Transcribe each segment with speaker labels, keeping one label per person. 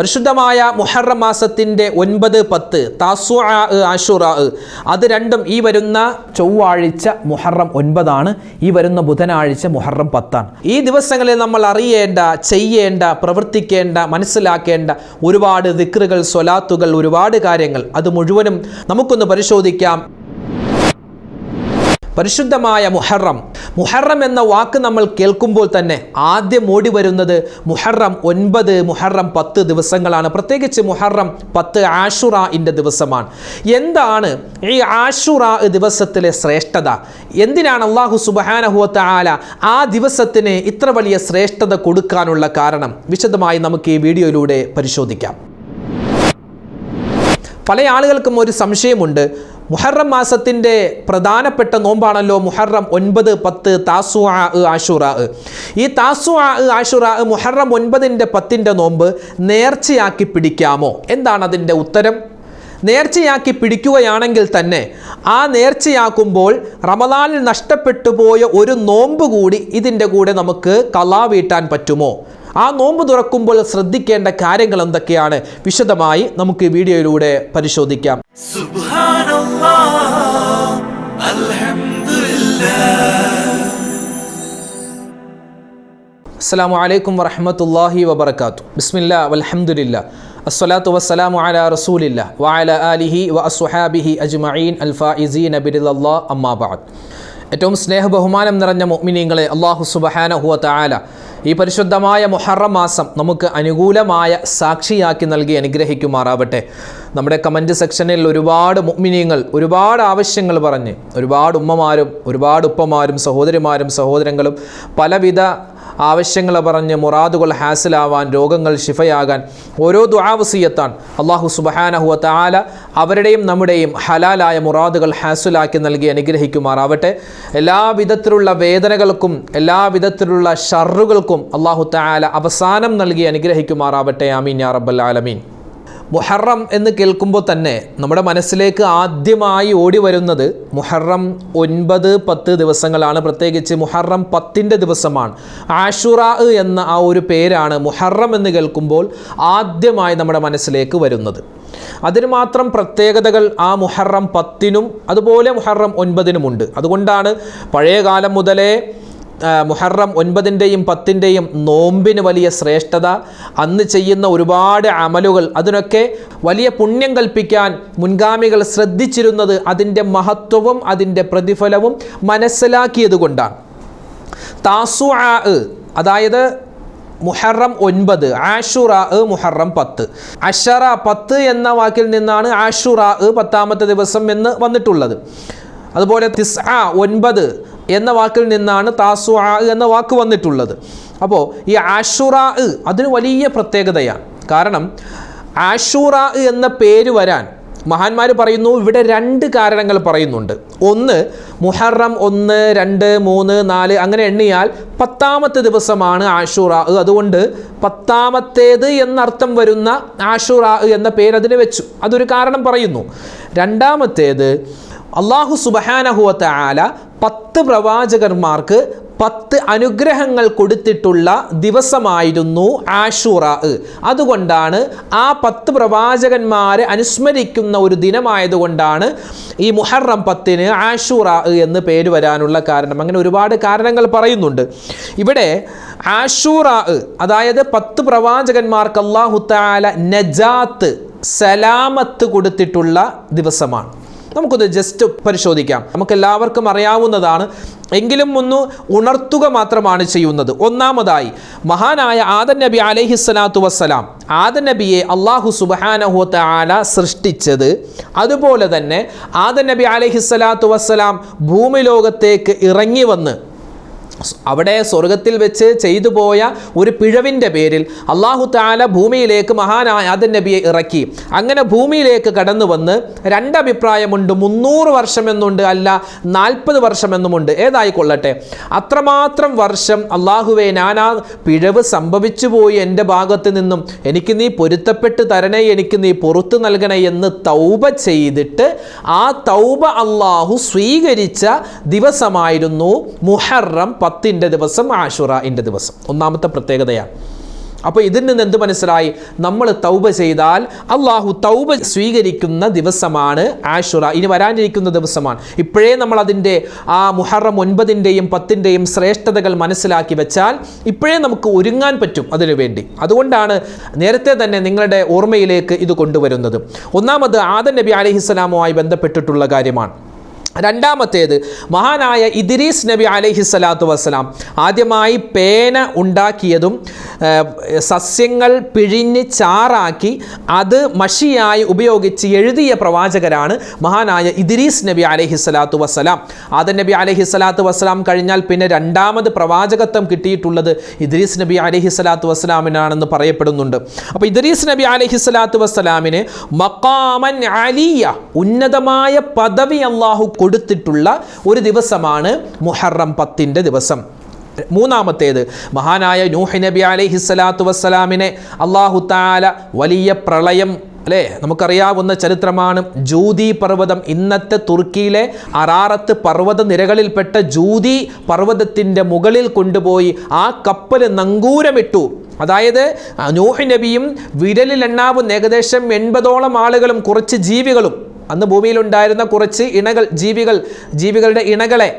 Speaker 1: പരിശുദ്ധമായ മുഹറം മാസത്തിന്റെ ഒൻപത് പത്ത് താസു ആഷുറ അത് രണ്ടും ഈ വരുന്ന ചൊവ്വാഴ്ച മുഹറം ഒൻപതാണ് ഈ വരുന്ന ബുധനാഴ്ച മുഹറം പത്താണ്. ഈ ദിവസങ്ങളിൽ നമ്മൾ അറിയേണ്ട ചെയ്യേണ്ട പ്രവർത്തിക്കേണ്ട മനസ്സിലാക്കേണ്ട ഒരുപാട് ദിക്റുകൾ സ്വലാത്തുകൾ ഒരുപാട് കാര്യങ്ങൾ അത് മുഴുവനും നമുക്കൊന്ന് പരിശോധിക്കാം. പരിശുദ്ധമായ മുഹറം. മുഹറം എന്ന വാക്ക് നമ്മൾ കേൾക്കുമ്പോൾ തന്നെ ആദ്യം ഓടി വരുന്നത് മുഹറം ഒൻപത് മുഹറം പത്ത് ദിവസങ്ങളാണ്. പ്രത്യേകിച്ച് മുഹറം പത്ത് ആഷുറയിന്റെ ദിവസമാണ്. എന്താണ് ഈ ആഷുറ ദിവസത്തിലെ ശ്രേഷ്ഠത? എന്തിനാണ് അള്ളാഹു സുബഹാനഹുവത്ത ആല ആ ദിവസത്തിന് ഇത്ര വലിയ ശ്രേഷ്ഠത കൊടുക്കാനുള്ള കാരണം? വിശദമായി നമുക്ക് ഈ വീഡിയോയിലൂടെ പരിശോധിക്കാം. പല ആളുകൾക്കും ഒരു സംശയമുണ്ട്. മുഹറം മാസത്തിന്റെ പ്രധാനപ്പെട്ട നോമ്പാണല്ലോ മുഹറം ഒൻപത് പത്ത് താസു ആഷുറ. ഈ താസു ആഷുറ മുഹറം ഒൻപതിന്റെ പത്തിന്റെ നോമ്പ് നേർച്ചയാക്കി പിടിക്കാമോ? എന്താണ് അതിന്റെ ഉത്തരം? നേർച്ചയാക്കി പിടിക്കുകയാണെങ്കിൽ തന്നെ ആ നേർച്ചയാക്കുമ്പോൾ റമദാനിൽ നഷ്ടപ്പെട്ടു പോയ ഒരു നോമ്പ് കൂടി ഇതിന്റെ കൂടെ നമുക്ക് കലാ വീട്ടാൻ പറ്റുമോ? ആ നോമ്പ് തുറക്കുമ്പോൾ ശ്രദ്ധിക്കേണ്ട കാര്യങ്ങൾ എന്തൊക്കെയാണ്? വിശദമായി നമുക്ക് വീഡിയോയിലൂടെ പരിശോധിക്കാം. അസ്സാം വലൈക്കും വറഹമത്തല്ലാഹി വബർക്കാത്തു ബിസ്മില്ല വലഹമുല്ല അസ്വലാത്തു വസ്സലാമു അല റസൂലില്ല വഅല ആലിഹി വ അസ്വഹാബിഹി അജ്മഈൻ അൽഫായിസീൻ അബിരുല്ലാ അമ്മാബാദ് ഏറ്റവും സ്നേഹ ബഹുമാനം നിറഞ്ഞ മൊമിനീങ്ങളെ അള്ളാഹു സുബ്ഹാനഹു ഹുവ താല ഈ പരിശുദ്ധമായ മുഹറം മാസം നമുക്ക് അനുകൂലമായ സാക്ഷിയാക്കി നൽകി അനുഗ്രഹിക്കുമാറാവട്ടെ. നമ്മുടെ കമന്റ് സെക്ഷനിൽ ഒരുപാട് മുഅ്മിനീങ്ങൾ ഒരുപാട് ആവശ്യങ്ങൾ പറഞ്ഞ് ഒരുപാട് ഉമ്മമാരും ഒരുപാട് ഉപ്പമാരും സഹോദരിമാരും സഹോദരങ്ങളും പലവിധ ആവശ്യങ്ങൾ പറഞ്ഞ് മുറാദുകൾ ഹാസിലാവാൻ രോഗങ്ങൾ ശിഫയാകാൻ ഓരോ ദുആവസിയത്താണ് അള്ളാഹു സുബഹാനഹുവ താല അവരുടെയും നമ്മുടെയും ഹലാലായ മുറാദുകൾ ഹാസിലാക്കി നൽകി അനുഗ്രഹിക്കുമാറാവട്ടെ. എല്ലാ വിധത്തിലുള്ള വേദനകൾക്കും എല്ലാ വിധത്തിലുള്ള ഷറുകൾക്കും അള്ളാഹു താല അവസാനം നൽകി അനുഗ്രഹിക്കുമാറാവട്ടെ. ആമീൻ യാ റബ്ബൽ ആലമീൻ. മുഹറം എന്ന് കേൾക്കുമ്പോൾ തന്നെ നമ്മുടെ മനസ്സിലേക്ക് ആദ്യമായി ഓടി വരുന്നത് മുഹറം ഒൻപത് പത്ത് ദിവസങ്ങളാണ്. പ്രത്യേകിച്ച് മുഹറം പത്തിന്റെ ദിവസമാണ്. ആഷുറ എന്ന ആ ഒരു പേരാണ് മുഹറം എന്ന് കേൾക്കുമ്പോൾ ആദ്യമായി നമ്മുടെ മനസ്സിലേക്ക് വരുന്നത്. അതിന് മാത്രം പ്രത്യേകതകൾ ആ മുഹറം പത്തിനും അതുപോലെ മുഹറം ഒൻപതിനുമുണ്ട്. അതുകൊണ്ടാണ് പഴയ കാലം മുതലേ മുഹറം ഒൻപതിന്റെയും പത്തിന്റെയും നോമ്പിന് വലിയ ശ്രേഷ്ഠത. അന്ന് ചെയ്യുന്ന ഒരുപാട് അമലുകൾ അതിനൊക്കെ വലിയ പുണ്യം കൽപ്പിക്കാൻ മുൻഗാമികൾ ശ്രദ്ധിച്ചിരുന്നത് അതിന്റെ മഹത്വവും അതിന്റെ പ്രതിഫലവും മനസ്സിലാക്കിയത് കൊണ്ടാണ് താസു അതായത് മുഹറം ഒൻപത് ആഷുറ മുഹറം പത്ത്. അഷറ പത്ത് എന്ന വാക്കിൽ നിന്നാണ് ആഷുറ പത്താമത്തെ ദിവസം എന്ന് വന്നിട്ടുള്ളത്. അതുപോലെ തിസ് ഒൻപത് എന്ന വാക്കിൽ നിന്നാണ് താസു എന്ന വാക്ക് വന്നിട്ടുള്ളത്. അപ്പോൾ ഈ ആഷുറ അതിന് വലിയ പ്രത്യേകതയാണ്. കാരണം ആഷുറ എന്ന പേര് വരാൻ മഹാന്മാർ പറയുന്നു ഇവിടെ രണ്ട് കാരണങ്ങൾ പറയുന്നുണ്ട്. ഒന്ന് മുഹറം ഒന്ന് രണ്ട് മൂന്ന് നാല് അങ്ങനെ എണ്ണിയാൽ പത്താമത്തെ ദിവസമാണ് ആഷുറ അതുകൊണ്ട് പത്താമത്തേത് എന്നർത്ഥം വരുന്ന ആഷുറ എന്ന പേര് അതിന് വെച്ചു. അതൊരു കാരണം പറയുന്നു. രണ്ടാമത്തേത് അള്ളാഹു സുബഹാനഹുവത്ത ആല പത്ത് പ്രവാചകന്മാർക്ക് പത്ത് അനുഗ്രഹങ്ങൾ കൊടുത്തിട്ടുള്ള ദിവസമായിരുന്നു ആഷൂറ. അതുകൊണ്ടാണ് ആ പത്ത് പ്രവാചകന്മാരെ അനുസ്മരിക്കുന്ന ഒരു ദിനമായതുകൊണ്ടാണ് ഈ മുഹറം പത്തിന് ആഷൂറ എന്ന് പേര് വരാനുള്ള കാരണം. അങ്ങനെ ഒരുപാട് കാരണങ്ങൾ പറയുന്നുണ്ട്. ഇവിടെ ആഷൂറ അതായത് പത്ത് പ്രവാചകന്മാർക്ക് അള്ളാഹു താല നജാത്ത് സലാമത്ത് കൊടുത്തിട്ടുള്ള ദിവസമാണ്. നമുക്കൊന്ന് ജസ്റ്റ് പരിശോധിക്കാം. നമുക്ക് എല്ലാവർക്കും അറിയാവുന്നതാണ്. എങ്കിലും ഒന്ന് ഉണർത്തുക മാത്രമാണ് ചെയ്യുന്നത്. ഒന്നാമതായി മഹാനായ ആദൻ നബി അലൈഹി സ്വലാത്തു വസ്സലാം ആദൻ നബിയെ അള്ളാഹു സുബഹാനഹുത്ത ആല സൃഷ്ടിച്ചത് അതുപോലെ തന്നെ ആദൻ നബി അലൈഹി സ്വലാത്തു വസ്സലാം ഭൂമി ലോകത്തേക്ക് ഇറങ്ങി വന്ന് അവിടെ സ്വർഗത്തിൽ വെച്ച് ചെയ്തു പോയ ഒരു പിഴവിന്റെ പേരിൽ അള്ളാഹു താല ഭൂമിയിലേക്ക് മഹാനായ ആദൻ നബിയെ ഇറക്കി. അങ്ങനെ ഭൂമിയിലേക്ക് കടന്നു വന്ന് രണ്ടഭിപ്രായമുണ്ട്. മുന്നൂറ് വർഷമെന്നുണ്ട് അല്ല നാൽപ്പത് വർഷമെന്നുമുണ്ട്. ഏതായിക്കൊള്ളട്ടെ അത്രമാത്രം വർഷം അള്ളാഹുവെ ഞാനാ പിഴവ് സംഭവിച്ചു പോയി എന്റെ ഭാഗത്ത് നിന്നും. എനിക്ക് നീ പൊരുത്തപ്പെട്ട് തരണേ എനിക്ക് നീ പുറത്തു നൽകണേ എന്ന് തൗബ ചെയ്തിട്ട് ആ തൗബ അള്ളാഹു സ്വീകരിച്ച ദിവസമായിരുന്നു മുഹറം പത്തിന്റെ ദിവസം ആഷുറന്റെ ദിവസം. ഒന്നാമത്തെ പ്രത്യേകതയാണ്. അപ്പോൾ ഇതിൽ നിന്ന് എന്ത് മനസ്സിലായി? നമ്മൾ തൗബ ചെയ്താൽ അള്ളാഹു തൗബ സ്വീകരിക്കുന്ന ദിവസമാണ് ആഷുറ. ഇനി വരാനിരിക്കുന്ന ദിവസമാണ്. ഇപ്പോഴേ നമ്മൾ അതിന്റെ ആ മുഹറം ഒൻപതിന്റെയും പത്തിന്റെയും ശ്രേഷ്ഠതകൾ മനസ്സിലാക്കി വെച്ചാൽ ഇപ്പോഴേ നമുക്ക് ഒരുങ്ങാൻ പറ്റും അതിനു വേണ്ടി. അതുകൊണ്ടാണ് നേരത്തെ തന്നെ നിങ്ങളുടെ ഓർമ്മയിലേക്ക് ഇത് കൊണ്ടുവരുന്നത്. ഒന്നാമത് ആദൻ നബി അലഹിസ്സലാമുമായി ബന്ധപ്പെട്ടിട്ടുള്ള കാര്യമാണ്. രണ്ടാമത്തേത് മഹാനായ ഇദ്രീസ് നബി അലൈഹി സ്വലാത്തു വസ്സലാം. ആദ്യമായി പേന ഉണ്ടാക്കിയതും സസ്യങ്ങൾ പിഴിഞ്ഞ് ചാറാക്കി അത് മഷിയായി ഉപയോഗിച്ച് എഴുതിയ പ്രവാചകരാണ് മഹാനായ ഇദ്രീസ് നബി അലൈഹി സ്വലാത്തു വസ്സലാം. ആദ നബി അലൈഹി സ്വലാത്തു വസ്സലാം കഴിഞ്ഞാൽ പിന്നെ രണ്ടാമത് പ്രവാചകത്വം കിട്ടിയിട്ടുള്ളത് ഇദ്രീസ് നബി അലൈഹി സ്വലാത്തു വസ്സലാമിനാണെന്ന് പറയപ്പെടുന്നുണ്ട്. അപ്പോൾ ഇദ്രീസ് നബി അലൈഹി സ്വലാത്തു വസ്സലാമിന് മക്കാമൻ അലിയ ഉന്നതമായ പദവി അള്ളാഹു കൊടുത്തിട്ടുള്ള ഒരു ദിവസമാണ് മുഹറം പത്തിന്റെ ദിവസം. മൂന്നാമത്തേത് മഹാനായ നൂഹി നബി അലൈഹി സ്വലാത്തു വസ്സലാമിനെ അള്ളാഹു താല വലിയ പ്രളയം അല്ലേ? നമുക്കറിയാവുന്ന ചരിത്രമാണ് ജൂതി പർവതം. ഇന്നത്തെ തുർക്കിയിലെ അറാറത്ത് പർവത നിരകളിൽപ്പെട്ട ജൂതി പർവതത്തിന്റെ മുകളിൽ കൊണ്ടുപോയി ആ കപ്പൽ നങ്കൂരമിട്ടു. അതായത് നൂഹി നബിയും വിരലിലെണ്ണാവുന്ന ഏകദേശം എൺപതോളം ആളുകളും കുറച്ച് ജീവികളും. അന്ന് ഭൂമിയിലുണ്ടായിരുന്ന കുറച്ച് ഇണകൾ ജീവികൾ ജീവികളുടെ ഇണകളെ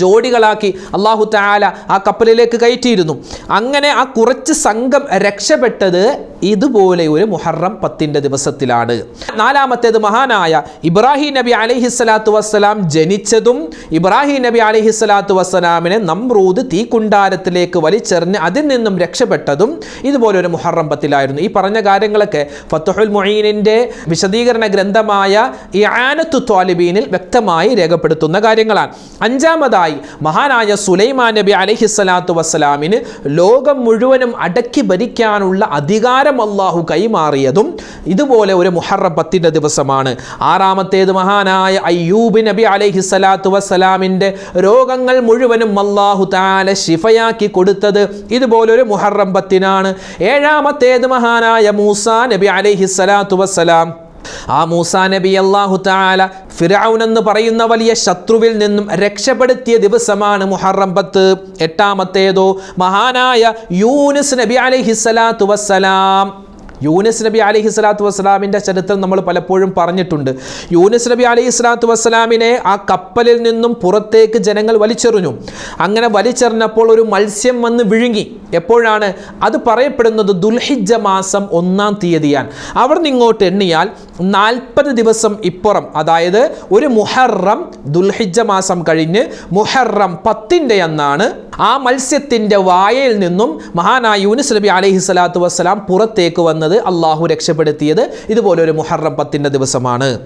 Speaker 1: ജോഡികളാക്കി അള്ളാഹു താല ആ കപ്പലിലേക്ക് കയറ്റിയിരുന്നു. അങ്ങനെ ആ കുറച്ച് സംഘം രക്ഷപ്പെട്ടത് ഇതുപോലെ ഒരു മുഹറം പത്തിന്റെ ദിവസത്തിലാണ്. നാലാമത്തേത് മഹാനായ ഇബ്രാഹിം നബി അലഹി സ്വലാത്തു വസ്സലാം ജനിച്ചതും ഇബ്രാഹിം നബി അലഹി സ്വലാത്തു വസ്സലാമിനെ നമ്രൂദ് തീക്കുണ്ടാരത്തിലേക്ക് വലിച്ചെറിഞ്ഞ് അതിൽ നിന്നും രക്ഷപ്പെട്ടതും ഇതുപോലെ ഒരു മുഹറം പത്തിലായിരുന്നു. ഈ പറഞ്ഞ കാര്യങ്ങളൊക്കെ ഫത്തുഹുൽ മൊയ്യീനിന്റെ വിശദീകരണ ഗ്രന്ഥമായ ഇയാനത്തു ത്വാലിബീനിൽ വ്യക്തമായി രേഖപ്പെടുത്തുന്ന കാര്യങ്ങളാണ്. അഞ്ചാമതായി മഹാനായ സുലൈമാൻ നബി അലഹി സ്വലാത്തു വസ്സലാമിന് ലോകം മുഴുവനും അടക്കി ഭരിക്കാനുള്ള അധികാരം അള്ളാഹു കൈമാറിയതും ഇതുപോലെ ഒരു മുഹറം പത്തിന്റെ ദിവസമാണ്. ആറാമത്തേത് മഹാനായ അയ്യൂബ് നബി അലൈഹി സ്വലാത്തു വസ്സലാമിന്റെ രോഗങ്ങൾ മുഴുവനും അള്ളാഹു താല ശിഫയാക്കി കൊടുത്തത് ഇതുപോലൊരു മുഹറം പത്തിനാണ് ഏഴാമത്തേത് മഹാനായ മൂസ നബി അലൈഹി സ്വലാത്തു വസ്സലാം ആ മൂസാ നബി അള്ളാഹു താല ഫിറൌൻ എന്ന് പറയുന്ന വലിയ ശത്രുവിൽ നിന്നും രക്ഷപ്പെടുത്തിയ ദിവസമാണ് മുഹറം പത്ത്. എട്ടാമത്തേതോ മഹാനായ യൂനിസ് നബി അലൈഹി സ്വലാത്തു വസ്സലാം. യൂനിസ് നബി അലഹി സ്വലാത്തു വസ്സലാമിന്റെ ചരിത്രം നമ്മൾ പലപ്പോഴും പറഞ്ഞിട്ടുണ്ട്. യൂനസ് നബി അലഹി സ്വലാത്തു വസ്സലാമിനെ ആ കപ്പലിൽ നിന്നും പുറത്തേക്ക് ജനങ്ങൾ വലിച്ചെറിഞ്ഞു. അങ്ങനെ വലിച്ചെറിഞ്ഞപ്പോൾ ഒരു മത്സ്യം വന്ന് വിഴുങ്ങി. എപ്പോഴാണ്? അത് പറയപ്പെടുന്നത് ദുൽഹിജ മാസം ഒന്നാം തീയതിയാണ്. അവിടെ നിന്ന് ഇങ്ങോട്ട് എണ്ണിയാൽ നാൽപ്പത് ദിവസം ഇപ്പുറം. അതായത് ഒരു മുഹറം ദുൽഹിജ മാസം കഴിഞ്ഞ് മുഹറം പത്തിന്റെ അന്നാണ് ആ മത്സ്യത്തിന്റെ വായയിൽ നിന്നും മഹാനായ യൂനിസ് നബി അലഹി സ്വലാത്തു വസ്സലാം പുറത്തേക്ക് വന്നത്. അള്ളാഹു രക്ഷപ്പെടുത്തിയത് ഇതുപോലൊരു മുഹറം പത്തിന്റെ ദിവസമാണ്.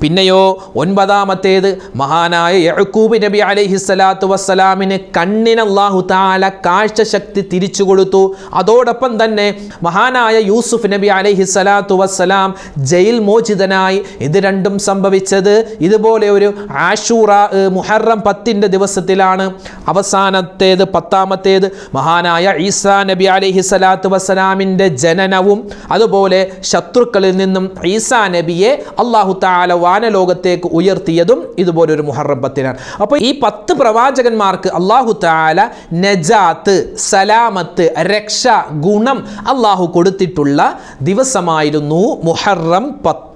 Speaker 1: പിന്നെയോ ഒൻപതാമത്തേത് മഹാനായ യഹക്കൂബ് നബി അലൈഹി സ്വലാത്തു വസ്സലാമിന് കണ്ണിന് അള്ളാഹു താല കാഴ്ചശക്തി തിരിച്ചു കൊടുത്തു. അതോടൊപ്പം തന്നെ മഹാനായ യൂസുഫ് നബി അലൈഹി സ്വലാത്തു വസ്സലാം ജയിൽ മോചിതനായി. ഇത് രണ്ടും സംഭവിച്ചത് ഇതുപോലെ ഒരു ആഷൂറ മുഹറം പത്തിന്റെ ദിവസത്തിലാണ്. അവസാനത്തേത് പത്താമത്തേത് മഹാനായ ഈസാ നബി അലൈഹി സ്വലാത്തു വസ്സലാമിന്റെ ജനനവും അതുപോലെ ശത്രുക്കളിൽ നിന്നും ഈസാ നബിയെ അള്ളാഹു താല വാനലോകത്തേക്ക് ഉയർത്തിയതും ഇതുപോലൊരു മുഹറം പത്തിനാണ് അപ്പോൾ ഈ പത്ത് പ്രവാചകന്മാർക്ക് അള്ളാഹു താല നജാത്ത് സലാമത്ത് രക്ഷ ഗുണം അള്ളാഹു കൊടുത്തിട്ടുള്ള ദിവസമായിരുന്നു മുഹറം പത്ത്.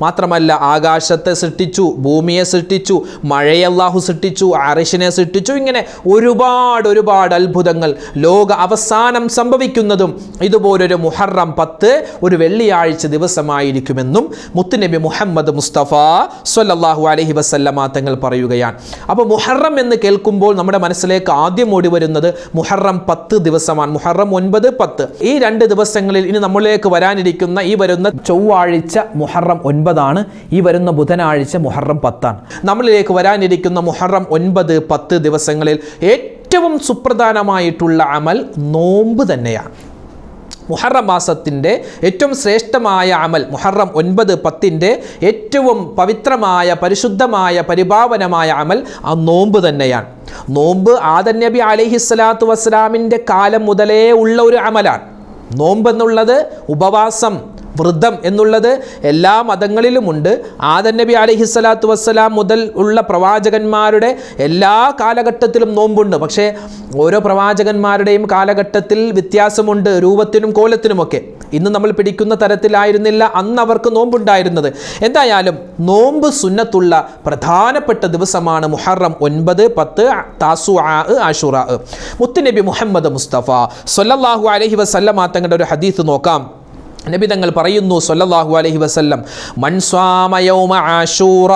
Speaker 1: മാത്രമല്ല ആകാശത്തെ സൃഷ്ടിച്ചു ഭൂമിയെ സൃഷ്ടിച്ചു മഴയെ അള്ളാഹു സൃഷ്ടിച്ചു അറിഷിനെ സൃഷ്ടിച്ചു ഇങ്ങനെ ഒരുപാട് ഒരുപാട് അത്ഭുതങ്ങൾ ലോക അവസാനം സംഭവിക്കുന്നതും ഇതുപോലൊരു മുഹറം പത്ത് ഒരു വെള്ളിയാഴ്ച ദിവസമായിരിക്കുമെന്നും മുത്തുനബി മുഹമ്മദ് മുസ്തഫ സൊല്ലാഹു അലഹി വസല്ലമ തങ്ങൾ പറയുകയാണ്. അപ്പോൾ മുഹറം എന്ന് കേൾക്കുമ്പോൾ നമ്മുടെ മനസ്സിലേക്ക് ആദ്യം ഓടി വരുന്നത് മുഹറം പത്ത് ദിവസമാണ്. മുഹറം ഒൻപത് പത്ത്. ഈ രണ്ട് ദിവസങ്ങളിൽ ഇനി നമ്മളിലേക്ക് വരാനിരിക്കുന്ന ഈ വരുന്ന ചൊവ്വാഴ്ച മുഹറം ഒൻപതാണ്. ഈ വരുന്ന ബുധനാഴ്ച മുഹറം പത്താണ്. നമ്മളിലേക്ക് വരാനിരിക്കുന്ന മുഹറം ഒൻപത് പത്ത് ദിവസങ്ങളിൽ ഏറ്റവും സുപ്രധാനമായിട്ടുള്ള അമൽ നോമ്പ് തന്നെയാണ്. മുഹറം മാസത്തിന്റെ ഏറ്റവും ശ്രേഷ്ഠമായ അമൽ മുഹറം ഒൻപത് പത്തിന്റെ ഏറ്റവും പവിത്രമായ പരിശുദ്ധമായ പരിഭാവനമായ അമൽ ആ നോമ്പ് തന്നെയാണ്. നോമ്പ് ആദൻ നബി അലൈഹി സ്വലാത്തു വസ്സലാമിന്റെ കാലം മുതലേ ഉള്ള ഒരു അമലാണ്. നോമ്പെന്നുള്ളത് ഉപവാസം വൃദ്ധം എന്നുള്ളത് എല്ലാ മതങ്ങളിലുമുണ്ട്. ആദൻ നബി അലഹിസ്സലാത്തു വസ്സലാം മുതൽ ഉള്ള പ്രവാചകന്മാരുടെ എല്ലാ കാലഘട്ടത്തിലും നോമ്പുണ്ട്. പക്ഷേ ഓരോ പ്രവാചകന്മാരുടെയും കാലഘട്ടത്തിൽ വ്യത്യാസമുണ്ട് രൂപത്തിനും കോലത്തിനുമൊക്കെ. ഇന്ന് നമ്മൾ പിടിക്കുന്ന തരത്തിലായിരുന്നില്ല അന്ന് അവർക്ക് നോമ്പുണ്ടായിരുന്നത്. എന്തായാലും നോമ്പ് സുന്നത്തുള്ള പ്രധാനപ്പെട്ട ദിവസമാണ് മുഹറം ഒൻപത് പത്ത് താസു ആഷുറ മുത്തുനബി മുഹമ്മദ് മുസ്തഫ സൊല്ലാഹു അലഹി വസല്ലമ തങ്ങളുടെ ഒരു ഹദീസ് നോക്കാം. നബി തങ്ങൾ പറയുന്നു സൊല്ലാഹു അലഹി വസ്ല്ലം മൻസ്വാമ യൗമ ആശൂറ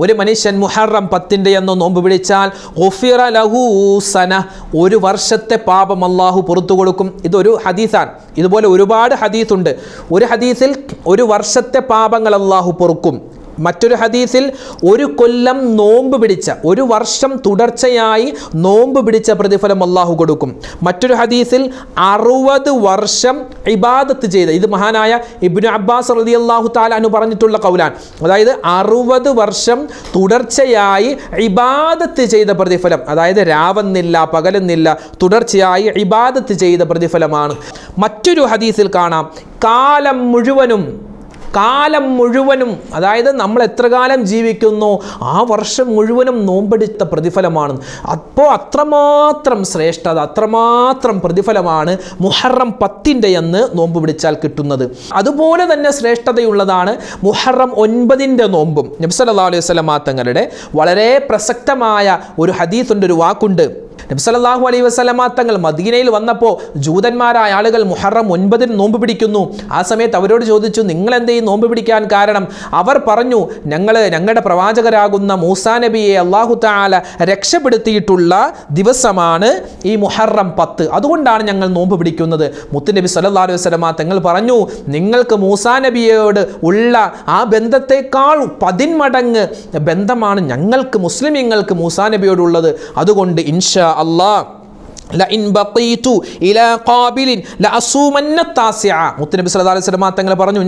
Speaker 1: ഒരു മനുഷ്യൻ മുഹറം പത്തിന്റെ എന്ന് നോമ്പ് പിടിച്ചാൽ ഒഫിറ ലഹു സന ഒരു വർഷത്തെ പാപം അള്ളാഹു പുറത്തു കൊടുക്കും. ഇതൊരു ഹദീസാണ്. ഇതുപോലെ ഒരുപാട് ഹദീസുണ്ട്. ഒരു ഹദീസിൽ ഒരു വർഷത്തെ പാപങ്ങൾ അള്ളാഹു പൊറുക്കും. മറ്റൊരു ഹദീസിൽ ഒരു കൊല്ലം നോമ്പ് പിടിച്ച ഒരു വർഷം തുടർച്ചയായി നോമ്പ് പിടിച്ച പ്രതിഫലം അള്ളാഹു കൊടുക്കും. മറ്റൊരു ഹദീസിൽ അറുപത് വർഷം ഇബാദത്ത് ചെയ്ത ഇത് മഹാനായ ഇബ്നു അബ്ബാസ് റതി അള്ളാഹു താലാനു പറഞ്ഞിട്ടുള്ള കൗലാൻ അതായത് അറുപത് വർഷം തുടർച്ചയായി ഇബാദത്ത് ചെയ്ത പ്രതിഫലം അതായത് രാവെന്നില്ല പകലെന്നില്ല തുടർച്ചയായി ഇബാദത്ത് ചെയ്ത പ്രതിഫലമാണ്. മറ്റൊരു ഹദീസിൽ കാണാം കാലം മുഴുവനും കാലം മുഴുവനും അതായത് നമ്മൾ എത്ര കാലം ജീവിക്കുന്നു ആ വർഷം മുഴുവനും നോമ്പെടുത്ത പ്രതിഫലമാണ്. അപ്പോൾ അത്രമാത്രം ശ്രേഷ്ഠത അത്രമാത്രം പ്രതിഫലമാണ് മുഹറം പത്തിന്റെ എന്ന് നോമ്പ് പിടിച്ചാൽ കിട്ടുന്നത്. അതുപോലെ തന്നെ ശ്രേഷ്ഠതയുള്ളതാണ് മുഹറം ഒൻപതിന്റെ നോമ്പും. നബ്സല്ലാ അലൈഹി സ്വലമാ തങ്ങളുടെ വളരെ പ്രസക്തമായ ഒരു ഹദീസുണ്ട് ഒരു വാക്കുണ്ട്. നബ്സല്ലാഹു അലൈഹി വസ്ലമ തങ്ങൾ മദീനയിൽ വന്നപ്പോൾ ജൂതന്മാരായ ആളുകൾ മുഹറം ഒൻപതിന് നോമ്പ് പിടിക്കുന്നു. ആ സമയത്ത് അവരോട് ചോദിച്ചു നിങ്ങൾ എന്തേ ഈ നോമ്പ് പിടിക്കാൻ കാരണം? അവർ പറഞ്ഞു ഞങ്ങൾ ഞങ്ങളുടെ പ്രവാചകരാകുന്ന മൂസാ നബിയെ അള്ളാഹു താല രക്ഷപ്പെടുത്തിയിട്ടുള്ള ദിവസമാണ് ഈ മുഹറം പത്ത്. അതുകൊണ്ടാണ് ഞങ്ങൾ നോമ്പ് പിടിക്കുന്നത്. മുത്തുനബി സല്ലാ അലൈഹി വസ്ലമ തങ്ങൾ പറഞ്ഞു നിങ്ങൾക്ക് മൂസാ നബിയോട് ഉള്ള ആ ബന്ധത്തെക്കാൾ പതിന്മടങ്ങ് ബന്ധമാണ് ഞങ്ങൾക്ക് മുസ്ലിമീങ്ങൾക്ക് മൂസാ നബിയോടുള്ളത്. അതുകൊണ്ട് ഇൻഷാ അള്ളാഹ് മുത്തനബി അലൈഹി തങ്ങൾ പറഞ്ഞു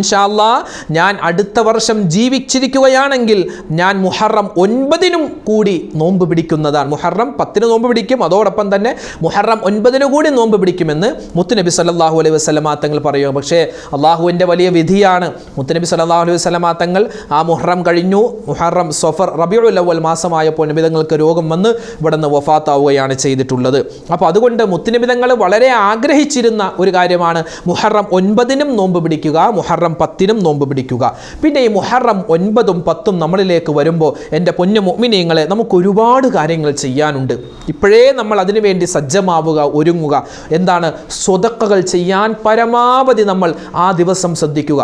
Speaker 1: ഞാൻ അടുത്ത വർഷം ജീവിച്ചിരിക്കുകയാണെങ്കിൽ ഞാൻ മുഹറം ഒൻപതിനും കൂടി നോമ്പ് പിടിക്കുന്നതാണ്. മുഹറം പത്തിന് നോമ്പ് പിടിക്കും അതോടൊപ്പം തന്നെ മുഹറം ഒൻപതിനു കൂടി നോമ്പ് പിടിക്കുമെന്ന് മുത്തുനബി സല്ലല്ലാഹു അലൈഹി വസല്ലം തങ്ങൾ പറയുക പക്ഷേ അള്ളാഹുവിന്റെ വലിയ വിധിയാണ് മുത്തുനബി സല്ലല്ലാഹു അലൈഹി വസല്ലം തങ്ങൾ ആ മുഹറം കഴിഞ്ഞു. മുഹറം സൊഫർ റബിയുൽ അവൽ മാസമായപ്പോൾ നബിതങ്ങൾക്ക് രോഗം വന്ന് ഇവിടെ നിന്ന് വഫാത്താവുകയാണ് ചെയ്തിട്ടുള്ളത്. അപ്പോൾ അതുകൊണ്ട് മുത്തുനിബിതങ്ങൾ വളരെ ആഗ്രഹിച്ചിരുന്ന ഒരു കാര്യമാണ് മുഹറം ഒൻപതിനും നോമ്പ് പിടിക്കുക മുഹറം പത്തിനും നോമ്പ് പിടിക്കുക. പിന്നെ ഈ മുഹറം ഒൻപതും പത്തും നമ്മളിലേക്ക് വരുമ്പോൾ എന്റെ പൊന്നു മുഅ്മിനീങ്ങളെ നമുക്ക് ഒരുപാട് കാര്യങ്ങൾ ചെയ്യാനുണ്ട്. ഇപ്പോഴേ നമ്മൾ അതിനുവേണ്ടി സജ്ജമാവുക ഒരുങ്ങുക. എന്താണ്? സ്വതക്കകൾ ചെയ്യാൻ പരമാവധി നമ്മൾ ആ ദിവസം ശ്രദ്ധിക്കുക.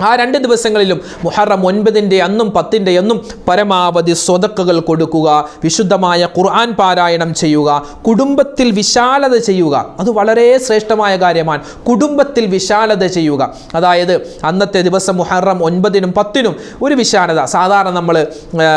Speaker 1: ആ രണ്ട് ദിവസങ്ങളിലും മുഹറം ഒൻപതിന്റെ അന്നും പത്തിന്റെ അന്നും പരമാവധി സ്വതക്കുകൾ കൊടുക്കുക വിശുദ്ധമായ ഖുർആൻ പാരായണം ചെയ്യുക കുടുംബത്തിൽ വിശാലത ചെയ്യുക. അത് വളരെ ശ്രേഷ്ഠമായ കാര്യമാണ്. കുടുംബത്തിൽ വിശാലത ചെയ്യുക. അതായത് അന്നത്തെ ദിവസം മുഹറം ഒൻപതിനും പത്തിനും ഒരു വിശാലത. സാധാരണ നമ്മൾ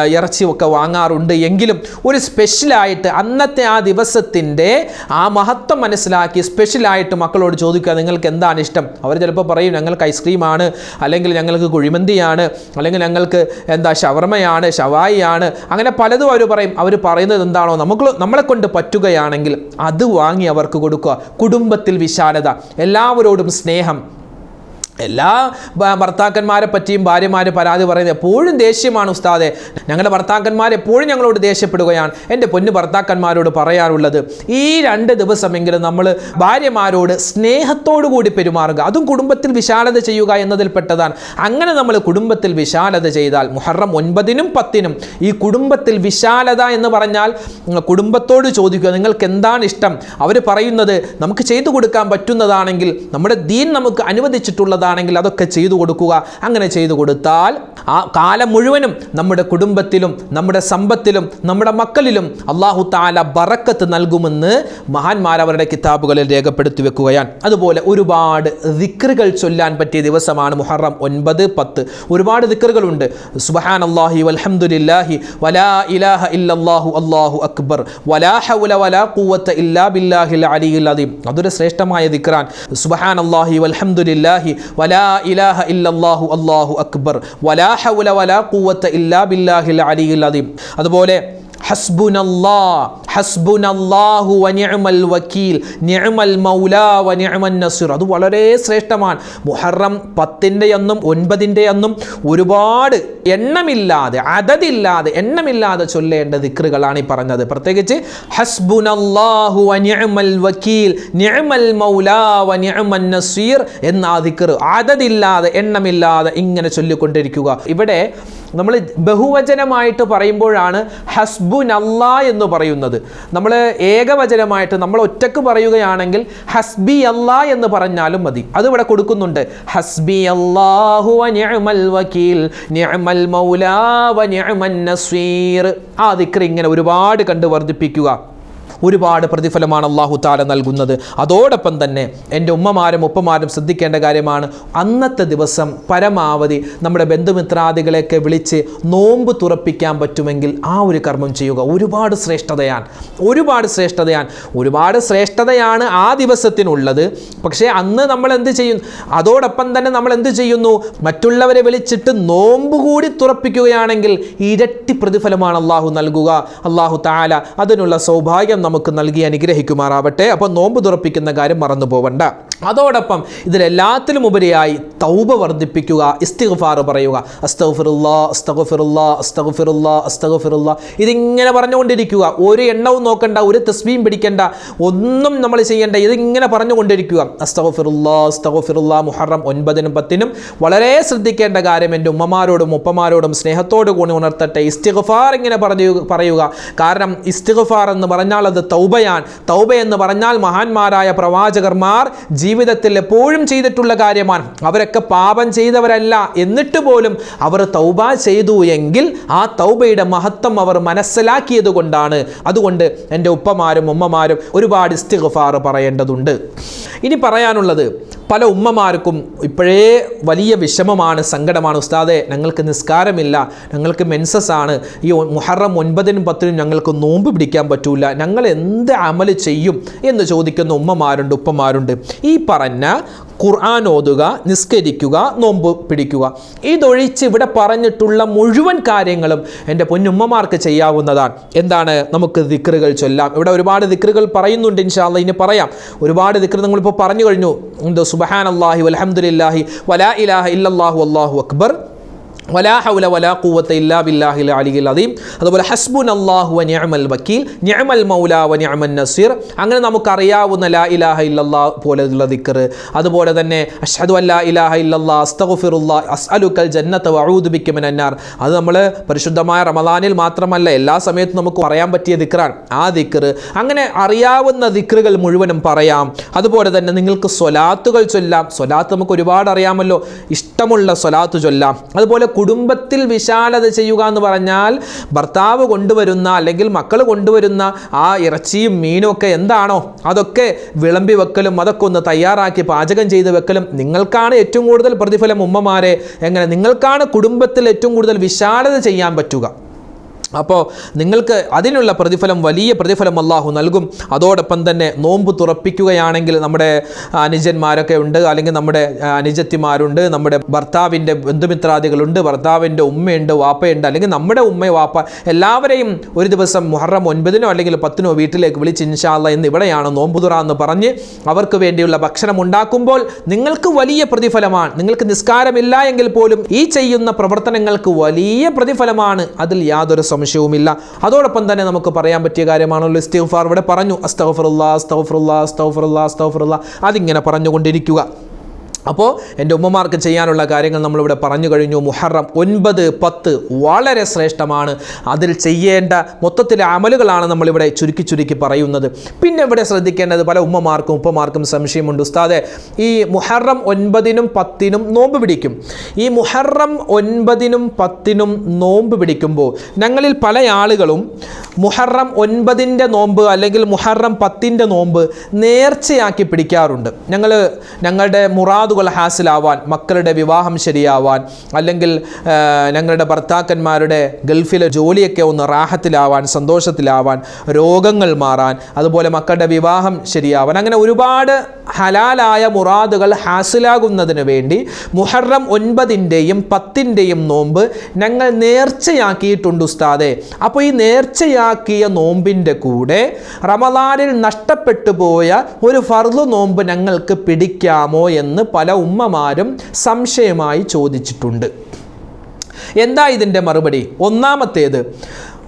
Speaker 1: ഇറച്ചിയൊക്കെ വാങ്ങാറുണ്ട് എങ്കിലും ഒരു സ്പെഷ്യലായിട്ട് അന്നത്തെ ആ ദിവസത്തിന്റെ ആ മഹത്വം മനസ്സിലാക്കി സ്പെഷ്യലായിട്ട് മക്കളോട് ചോദിക്കുക നിങ്ങൾക്ക് എന്താണ് ഇഷ്ടം? അവർ ചിലപ്പോൾ പറയും ഞങ്ങൾക്ക് ഐസ്ക്രീമാണ്. അല്ലെങ്കിൽ ഞങ്ങൾക്ക് കുഴിമന്തിയാണ് അല്ലെങ്കിൽ ഞങ്ങൾക്ക് എന്താ ഷവർമയാണ് ഷവായിയാണ് അങ്ങനെ പലതും അവർ പറയും. അവർ പറയുന്നത് എന്താണോ നമുക്ക് നമ്മളെ കൊണ്ട് പറ്റുകയാണെങ്കിൽ അത് വാങ്ങി അവർക്ക് കൊടുക്കുക. കുടുംബത്തിൽ വിശാലത എല്ലാവരോടും സ്നേഹം എല്ലാ ഭർത്താക്കന്മാരെ പറ്റിയും ഭാര്യമാർ പരാതി പറയുന്നത് എപ്പോഴും ദേഷ്യമാണ് ഉസ്താദെ. ഞങ്ങളുടെ ഭർത്താക്കന്മാർ എപ്പോഴും ഞങ്ങളോട് ദേഷ്യപ്പെടുകയാണ്. എന്റെ പൊന്നു ഭർത്താക്കന്മാരോട് പറയാറുള്ളത് ഈ രണ്ട് ദിവസമെങ്കിലും നമ്മൾ ഭാര്യമാരോട് സ്നേഹത്തോടു കൂടി പെരുമാറുക. അതും കുടുംബത്തിൽ വിശാലത ചെയ്യുക എന്നതിൽപ്പെട്ടതാണ് അങ്ങനെ നമ്മൾ കുടുംബത്തിൽ വിശാലത ചെയ്താൽ മുഹറം ഒൻപതിനും പത്തിനും ഈ കുടുംബത്തിൽ വിശാലത എന്ന് പറഞ്ഞാൽ കുടുംബത്തോട് ചോദിക്കുക നിങ്ങൾക്ക് എന്താണ് ഇഷ്ടം? അവർ പറയുന്നത് നമുക്ക് ചെയ്തു കൊടുക്കാൻ പറ്റുന്നതാണെങ്കിൽ നമ്മുടെ ദീൻ നമുക്ക് അനുവദിച്ചിട്ടുള്ളതാണെങ്കിൽ അതൊക്കെ ചെയ്തു കൊടുക്കുക. അങ്ങനെ ചെയ്തു കൊടുത്താൽ ആ കാലം മുഴുവനും നമ്മുടെ കുടുംബത്തിലും നമ്മുടെ സമ്പത്തിലും നമ്മുടെ മക്കളിലും അള്ളാഹു താല ബറക്കത്ത് നൽകുമെന്ന് മഹാന്മാർ അവരുടെ കിതാബുകളിൽ രേഖപ്പെടുത്തി വെക്കുകയാണ്. അതുപോലെ ഒരുപാട് ദിക്റുകൾ ചൊല്ലാൻ പറ്റിയ ദിവസമാണ് മുഹറം ഒൻപത് പത്ത്. ഒരുപാട് ദിക്റുകളുണ്ട്. സുബഹാൻ അള്ളാഹി വൽഹംദുലില്ലാഹി വലാ ഇലാഹ ഇല്ലല്ലാഹു അല്ലാഹു അക്ബർ. വലാ ഹൗല വലാ ഇല്ലാ ബില്ലാഹിൽ അലിയിൽ അതൊരു ശ്രേഷ്ഠമായ ദിക്റാൻ സുബഹാൻ അള്ളാഹി വൽഹംദുലില്ലാഹി വലാ ഇലാഹ ഇല്ലല്ലാഹു അല്ലാഹു അക്ബർ. വലാ ഹൗല വലാ ഖുവത്ത ഇല്ലാ ബില്ലാഹിൽ അലിയിൽ അദീം. അതുപോലെ ഹസ്ബുനല്ലാ ഹസ്ബുനല്ലാഹു മൗലാ അത് വളരെ ശ്രേഷ്ഠമാണ്. മുഹറം പത്തിന്റെ അന്നും ഒൻപതിന്റെ അന്നും ഒരുപാട് എണ്ണമില്ലാതെ അതതില്ലാതെ എണ്ണമില്ലാതെ ചൊല്ലേണ്ട ദിക്റുകളാണ് ഈ പറഞ്ഞത്. പ്രത്യേകിച്ച് ഹസ്ബുനല്ലാഹു വ നിഅമൽ വക്കീൽ നിഅമൽ മൗലാ നസീർ എന്ന ആ അതതില്ലാതെ എണ്ണമില്ലാതെ ഇങ്ങനെ ചൊല്ലിക്കൊണ്ടിരിക്കുക. ഇവിടെ നമ്മൾ ബഹുവചനമായിട്ട് പറയുമ്പോഴാണ് ഹസ്ബുൻ അല്ലാ എന്ന് പറയുന്നത്. നമ്മൾ ഏകവചനമായിട്ട് നമ്മൾ ഒറ്റയ്ക്ക് പറയുകയാണെങ്കിൽ ഹസ്ബി അല്ലാ എന്ന് പറഞ്ഞാലും മതി. അത് ഇവിടെ കൊടുക്കുന്നുണ്ട്. ഹസ്ബി അല്ലാഹു മൗലാ വ ആ ദിക്ർ ഇങ്ങനെ ഒരുപാട് കണ്ട് വർദ്ധിപ്പിക്കുക. ഒരുപാട് പ്രതിഫലമാണ് അള്ളാഹു താല നൽകുന്നത്. അതോടൊപ്പം തന്നെ എന്റെ ഉമ്മമാരും ഉപ്പമാരും ശ്രദ്ധിക്കേണ്ട കാര്യമാണ് അന്നത്തെ ദിവസം പരമാവധി നമ്മുടെ ബന്ധുമിത്രാദികളെയൊക്കെ വിളിച്ച് നോമ്പ് തുറപ്പിക്കാൻ പറ്റുമെങ്കിൽ ആ ഒരു കർമ്മം ചെയ്യുക. ഒരുപാട് ശ്രേഷ്ഠതയാണ്. ഒരുപാട് ശ്രേഷ്ഠതയാണ്. ഒരുപാട് ശ്രേഷ്ഠതയാണ് ആ ദിവസത്തിനുള്ളത്. പക്ഷേ അന്ന് നമ്മൾ എന്ത് ചെയ്യും? അതോടൊപ്പം തന്നെ നമ്മൾ എന്ത് ചെയ്യുന്നു? മറ്റുള്ളവരെ വിളിച്ചിട്ട് നോമ്പ് കൂടി തുറപ്പിക്കുകയാണെങ്കിൽ ഇരട്ടി പ്രതിഫലമാണ് അള്ളാഹു നൽകുക. അള്ളാഹു താല അതിനുള്ള സൗഭാഗ്യം നമുക്ക് നൽകി അനുഗ്രഹിക്കുമാറാവട്ടെ. അപ്പോൾ നോമ്പ് തുറപ്പിക്കുന്ന കാര്യം മറന്നു പോവണ്ട അതോടൊപ്പം ഇതിലെല്ലാത്തിലും ഉപരിയായി തൗബ വർദ്ധിപ്പിക്കുക ഇസ്തിഗ്ഫാർ പറയുക. അസ്തഗ്ഫിറുല്ലാ അസ്തഗ്ഫിറുല്ലാ അസ്തഗ്ഫിറുല്ലാ അസ്തഗ്ഫിറുല്ലാ. ഇതിങ്ങനെ പറഞ്ഞുകൊണ്ടിരിക്കുക. ഒരു എണ്ണവും നോക്കണ്ട ഒരു തസ്ബീം പിടിക്കണ്ട. ഒന്നും നമ്മൾ ചെയ്യേണ്ട ഇതിങ്ങനെ പറഞ്ഞുകൊണ്ടിരിക്കുക. അസ്തഗ്ഫിറുല്ലാ അസ്തഗ്ഫിറുല്ലാ മുഹറം ഒൻപതിനും പത്തിനും വളരെ ശ്രദ്ധിക്കേണ്ട കാര്യം എന്റെ ഉമ്മമാരോടും ഉപ്പമാരോടും സ്നേഹത്തോടു കൂടി ഉണർത്തട്ടെ. ഇസ്തിഗ്ഫാർ ഇങ്ങനെ പറഞ്ഞു പറയുക. കാരണം ഇസ്തിഗ്ഫാർ എന്ന് പറഞ്ഞാൽ അത് തൗബയാണ്. തൗബ എന്ന് പറഞ്ഞാൽ മഹാന്മാരായ പ്രവാചകർമാർ ജീവിതത്തിൽ എപ്പോഴും ചെയ്തിട്ടുള്ള കാര്യമാണ്. അവരൊക്കെ പാപം ചെയ്തവരല്ല എന്നിട്ട് പോലും അവർ തൗബ ചെയ്തു എങ്കിൽ ആ തൗബയുടെ മഹത്വം അവർ മനസ്സിലാക്കിയത് കൊണ്ടാണ്. അതുകൊണ്ട് എന്റെ ഉപ്പമാരും ഉമ്മമാരും ഒരുപാട് ഇസ്തിഗ്ഫാർ പറയേണ്ടതുണ്ട്. ഇനി പറയാനുള്ളത് പല ഉമ്മമാർക്കും ഇപ്പോഴേ വലിയ വിഷമമാണ് സങ്കടമാണ്. ഉസ്താദെ ഞങ്ങൾക്ക് നിസ്കാരമില്ല ഞങ്ങൾക്ക് മെൻസസ് ആണ്. ഈ മുഹറം ഒൻപതിനും പത്തിനും ഞങ്ങൾക്ക് നോമ്പ് പിടിക്കാൻ പറ്റൂല. ഞങ്ങൾ എന്ത് അമൽ ചെയ്യും എന്ന് ചോദിക്കുന്ന ഉമ്മമാരുണ്ട് ഉപ്പമാരുണ്ട്. ഈ പറഞ്ഞ ഖുർആൻ ഓതുക നിസ്കരിക്കുക നോമ്പ് പിടിക്കുക. ഇതൊഴിച്ച് ഇവിടെ പറഞ്ഞിട്ടുള്ള മുഴുവൻ കാര്യങ്ങളും എന്റെ പൊന്നുമ്മമാർക്ക് ചെയ്യാവുന്നതാണ്. എന്താണ്? നമുക്ക് ദിക്റുകൾ ചൊല്ലാം. ഇവിടെ ഒരുപാട് ദിക്റുകൾ പറയുന്നുണ്ട് ഇൻഷാല്ല ഇനി പറയാം. ഒരുപാട് ദിക്ർ നിങ്ങളിപ്പോൾ പറഞ്ഞു കഴിഞ്ഞു. എന്തോ? സുബഹാൻ അള്ളാഹി വലഹമുല്ലാഹി വലാ ഇലാഹ ഇല്ലാഹു അള്ളാഹു അക്ബർ. വലാ ഹൗല വലാ ഖുവത്ത ഇല്ലാ ബില്ലാഹിൽ അലിയിൽ അദീം. അതുപോലെ ഹസ്ബുൻ അല്ലാഹു വ നിഅമൽ വക്കീൽ ഞമൽ മൗല നിഅമൻ നസീർ. അങ്ങനെ നമുക്കറിയാവുന്ന ലാ ഇലാഹ ഇല്ലല്ലാ പോലെയുള്ള ദിക്ർ അതുപോലെ തന്നെ അഷ്ഹദു അല്ലാ ഇലാഹ ഇല്ലല്ലാ അസ്തഗ്ഫിറുല്ലാ അസ്അലുക്കൽ ജന്നത വഅഊദു ബിക മിനന്നാർ. അത് നമ്മൾ പരിശുദ്ധമായ റമദാനിൽ മാത്രമല്ല എല്ലാ സമയത്തും നമുക്ക് പറയാൻ പറ്റിയ ദിക്കറാണ് ആ ദിക്ർ അങ്ങനെ അറിയാവുന്ന ദിക്കറുകൾ മുഴുവനും പറയാം. അതുപോലെ തന്നെ നിങ്ങൾക്ക് സ്വലാത്തുകൾ ചൊല്ലാം. സ്വലാത്ത് നമുക്ക് ഒരുപാട് അറിയാമല്ലോ. ഇഷ്ടമുള്ള സ്വലാത്ത് ചൊല്ലാം. അതുപോലെ കുടുംബത്തിൽ വിശാലത ചെയ്യുക എന്ന് പറഞ്ഞാൽ ഭർത്താവ് കൊണ്ടുവരുന്ന അല്ലെങ്കിൽ മക്കൾ കൊണ്ടുവരുന്ന ആ ഇറച്ചിയും മീനും ഒക്കെ എന്താണോ അതൊക്കെ വിളമ്പി വെക്കലും അതൊക്കെ ഒന്ന് തയ്യാറാക്കി പാചകം ചെയ്ത് വെക്കലും നിങ്ങൾക്കാണ് ഏറ്റവും കൂടുതൽ പ്രതിഫലം ഉമ്മമാരെ. എങ്ങനെ? നിങ്ങൾക്കാണ് കുടുംബത്തിൽ ഏറ്റവും കൂടുതൽ വിശാലത ചെയ്യാൻ പറ്റുക. അപ്പോൾ നിങ്ങൾക്ക് അതിനുള്ള പ്രതിഫലം വലിയ പ്രതിഫലം അള്ളാഹു നൽകും. അതോടൊപ്പം തന്നെ നോമ്പ് തുറപ്പിക്കുകയാണെങ്കിൽ നമ്മുടെ അനുജന്മാരൊക്കെ ഉണ്ട്. അല്ലെങ്കിൽ നമ്മുടെ അനുജത്തിമാരുണ്ട്. നമ്മുടെ ഭർത്താവിന്റെ ബന്ധുമിത്രാദികളുണ്ട്. ഭർത്താവിന്റെ ഉമ്മയുണ്ട് വാപ്പയുണ്ട്. അല്ലെങ്കിൽ നമ്മുടെ ഉമ്മ വാപ്പ എല്ലാവരെയും ഒരു ദിവസം മുഹറം ഒൻപതിനോ അല്ലെങ്കിൽ പത്തിനോ വീട്ടിലേക്ക് വിളിച്ച് ഇൻഷാല്ല എന്ന് ഇവിടെയാണ് നോമ്പ് തുറ എന്ന് പറഞ്ഞ് അവർക്ക് വേണ്ടിയുള്ള ഭക്ഷണം ഉണ്ടാക്കുമ്പോൾ നിങ്ങൾക്ക് വലിയ പ്രതിഫലമാണ്. നിങ്ങൾക്ക് നിസ്കാരമില്ല എങ്കിൽ പോലും ഈ ചെയ്യുന്ന പ്രവർത്തനങ്ങൾക്ക് വലിയ പ്രതിഫലമാണ്. അതിൽ യാതൊരു സംശയവുമില്ല. അതോടൊപ്പം തന്നെ നമുക്ക് പറയാൻ പറ്റിയ കാര്യമാണല്ലോ ഇസ്തിഗ്ഫാർ ഇവിടെ പറഞ്ഞു അസ്തഗ്ഫിറുല്ലാ അസ്തഗ്ഫിറുല്ലാ അസ്തഗ്ഫിറുല്ലാ അസ്തഗ്ഫിറുല്ലാ. അതിങ്ങനെ പറഞ്ഞുകൊണ്ടിരിക്കുക. അപ്പോൾ എന്റെ ഉമ്മമാർക്ക് ചെയ്യാനുള്ള കാര്യങ്ങൾ നമ്മളിവിടെ പറഞ്ഞു കഴിഞ്ഞു. മുഹറം ഒൻപത് പത്ത് വളരെ ശ്രേഷ്ഠമാണ്. അതിൽ ചെയ്യേണ്ട മൊത്തത്തിലെ അമലുകളാണ് നമ്മളിവിടെ ചുരുക്കി ചുരുക്കി പറയുന്നത്. പിന്നെ ഇവിടെ ശ്രദ്ധിക്കേണ്ടത് പല ഉമ്മമാർക്കും ഉപ്പമാർക്കും സംശയമുണ്ട്. ഉസ്താദെ ഈ മുഹറം ഒൻപതിനും പത്തിനും നോമ്പ് പിടിക്കും. ഈ മുഹറം ഒൻപതിനും പത്തിനും നോമ്പ് പിടിക്കുമ്പോൾ ഞങ്ങളിൽ പല ആളുകളും മുഹറം ഒൻപതിന്റെ നോമ്പ് അല്ലെങ്കിൽ മുഹറം പത്തിന്റെ നോമ്പ് നേർച്ചയാക്കി പിടിക്കാറുണ്ട്. ഞങ്ങൾ ഞങ്ങളുടെ മുറാദുകൾ ഹാസിലാവാൻ മക്കളുടെ വിവാഹം ശരിയാവാൻ അല്ലെങ്കിൽ ഞങ്ങളുടെ ഭർത്താക്കന്മാരുടെ ഗൾഫിലെ ജോലിയൊക്കെ ഒന്ന് റാഹത്തിലാവാൻ സന്തോഷത്തിലാവാൻ രോഗങ്ങൾ മാറാൻ അതുപോലെ മക്കളുടെ വിവാഹം ശരിയാവാൻ അങ്ങനെ ഒരുപാട് ഹലാലായ മുറാദുകൾ ഹാസിലാകുന്നതിന് വേണ്ടി മുഹറം ഒൻപതിന്റെയും പത്തിന്റെയും നോമ്പ് ഞങ്ങൾ നേർച്ചയാക്കിയിട്ടുണ്ട് ഉസ്താദെ. അപ്പോൾ ഈ നേർച്ചയാക്കിയ നോമ്പിന്റെ കൂടെ റമദാനിൽ നഷ്ടപ്പെട്ടു പോയ ഒരു ഫർദു നോമ്പ് ഞങ്ങൾക്ക് പിടിക്കാമോ എന്ന് പല ഉമ്മമാരും സംശയമായി ചോദിച്ചിട്ടുണ്ട്. എന്താ ഇതിന്റെ മറുപടി? ഒന്നാമത്തേത്